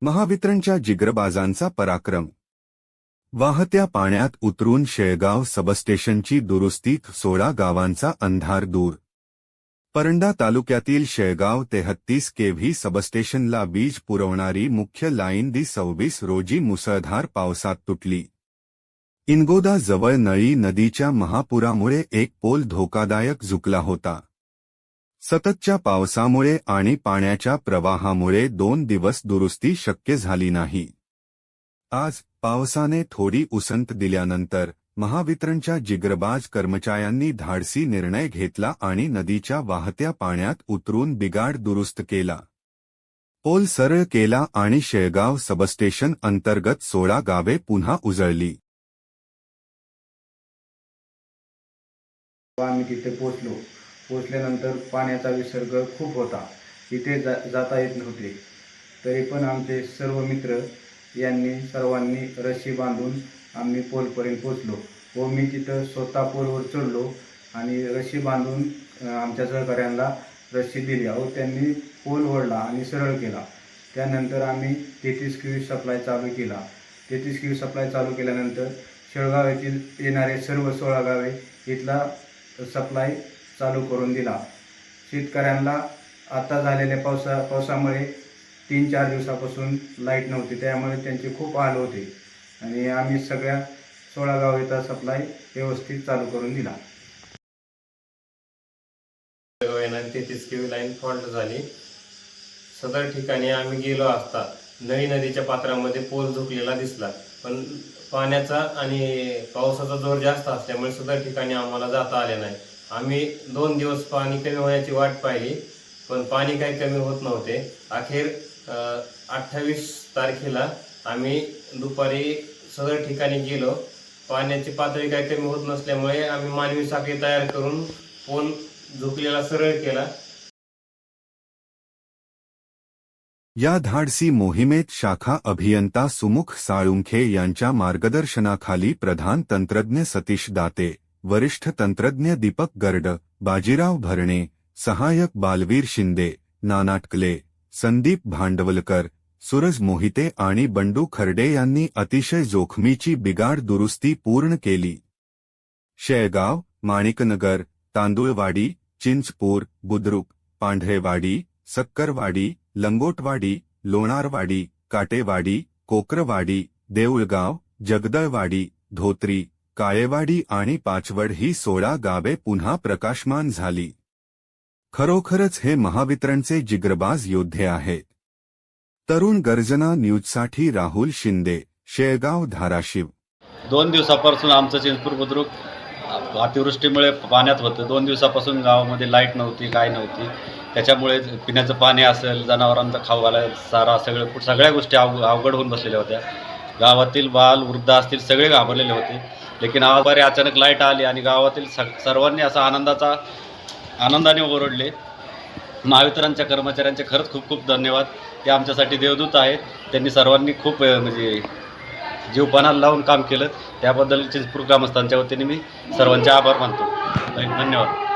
महावितरणच्या जिग्रबाजांचा पराक्रम. वाहत्या पाण्यात उतरून शेळगाव सबस्टेशनची दुरुस्ती सोळा गावांचा अंधार दूर. परंडा तालुक्यातील शेळगाव तेहत्तीस केव्ही सबस्टेशनला वीज पुरवणारी मुख्य लाईन दि सव्वीस रोजी मुसळधार पावसात तुटली. इनगोदा जवळ नळी नदीच्या महापुरामुळे एक पोल धोकादायक झुकला होता. सततच्या पावसामुळे आणि पाण्याच्या प्रवाहामुळे दोन दिवस दुरुस्ती शक्य झाली नाही. आज पावसाने थोडी उसंत दिल्यानंतर महावितरणच्या जिगरबाज कर्मचाऱ्यांनी धाडसी निर्णय घेतला आणि नदीच्या वाहत्या पाण्यात उतरून बिगाड दुरुस्त केला. पोल सरळ केला आणि शेळगाव सबस्टेशन अंतर्गत सोळा गावे पुन्हा उजळली. आम्ही तिथे पोहोचलो. पोचल्यानंतर पाण्याचा विसर्ग खूप होता. तिथे जा जाता येत नव्हते. तरी पण आमचे सर्व मित्र यांनी सर्वांनी रशी बांधून आम्ही पोलपर्यंत पोचलो व मी तिथं स्वतः पोलवर चढलो आणि रशी बांधून आमच्या सहकाऱ्यांना रशी दिली व त्यांनी पोल ओढला आणि सरळ केला. त्यानंतर आम्ही तेहतीस क्यू सप्लाय चालू केला. तेहतीस क्यू सप्लाय चालू केल्यानंतर शेळगाव येथील येणारे सर्व सोळा गावे इथला सप्लाय चालू करून दिला. शेतकऱ्यांना आता झालेल्या पावसा पावसामुळे तीन चार दिवसापासून लाइट नव्हती त्यामुळे त्यांचे खूप हाल होते. आणि आम्ही सगळ्या सोळा गावेचा सप्लाय व्यवस्थित चालू करून दिला. येणारी तेहतीस केवी लाईन फॉल्ट झाली. सदर ठिकाणी आम्ही गेलो असता नळी नदीच्या पात्रामध्ये पोल झुकलेला दिसला. पण पाण्याचा आणि पावसाचा जोर जास्त असल्यामुळे सदर ठिकाणी आम्हाला जाता आले नाही. आम्ही दोन दिवस पाणी कमी होण्याची वाट पाहिली पण पाणी काही कमी होत नव्हते. अखेर अठ्ठावीस तारखेला आम्ही दुपारी सदर ठिकाणी गेलो. पाण्याची पातळी काही कमी होत नसल्यामुळे आम्ही मानवी साखळी तयार करून फोन झुकलेला सरळ केला. या धाडसी मोहिमेत शाखा अभियंता सुमुख साळुंखे यांच्या मार्गदर्शनाखाली प्रधान तंत्रज्ञ सतीश दाते. वरिष्ठ तंत्रज्ञ दीपक गर्ड बाजीराव भरणे सहाय्यक बालवीर शिंदे नानाटकले संदीप भांडवलकर सुरज मोहिते आणि बंडू खर्डे यांनी अतिशय जोखमीची बिगाड दुरुस्ती पूर्ण केली. शेळगाव माणिकनगर तांदुळवाडी चिंचपूर बुद्रुक पांढरेवाडी सक्करवाडी लंगोटवाडी लोणारवाडी काटेवाडी कोकरवाडी देऊळगाव जगदळवाडी धोत्री काळेवाडी आणि पाचवड ही सोळा गावे पुन्हा प्रकाशमान झाली. खरोखरच हे महावितरणचे जिग्रबाज योद्धे आहेत. तरुण गर्जना न्यूजसाठी राहुल शिंदे शेळगाव धाराशिव. दोन दिवसापासून आमचं चिंचपूर बुद्रुक अतिवृष्टीमुळे पाण्यात होतं. दोन दिवसापासून गावामध्ये लाइट नव्हती काय नव्हती. त्याच्यामुळे पिण्याचं पाणी असेल जनावरांचा खाऊ घालायला चारा सगळं सगळ्या गोष्टी अव अवघड होऊन बसलेल्या होत्या. गावातील बाल वृद्ध असतील सगळे घाबरलेले होते. लेकिन आज बरे अचानक लाइट आली आणि गावातील स सर्वांनी असा आनंदाचा आनंदाने ओरडले. महावितरणच्या कर्मचाऱ्यांचे खरंच खूप खूप धन्यवाद. ते आमच्यासाठी देवदूत आहेत. त्यांनी सर्वांनी खूप म्हणजे जीवपणाला लावून काम केलं. त्याबद्दलचे चिंचपूर ग्रामस्थांच्या वतीने मी सर्वांचे आभार मानतो. धन्यवाद.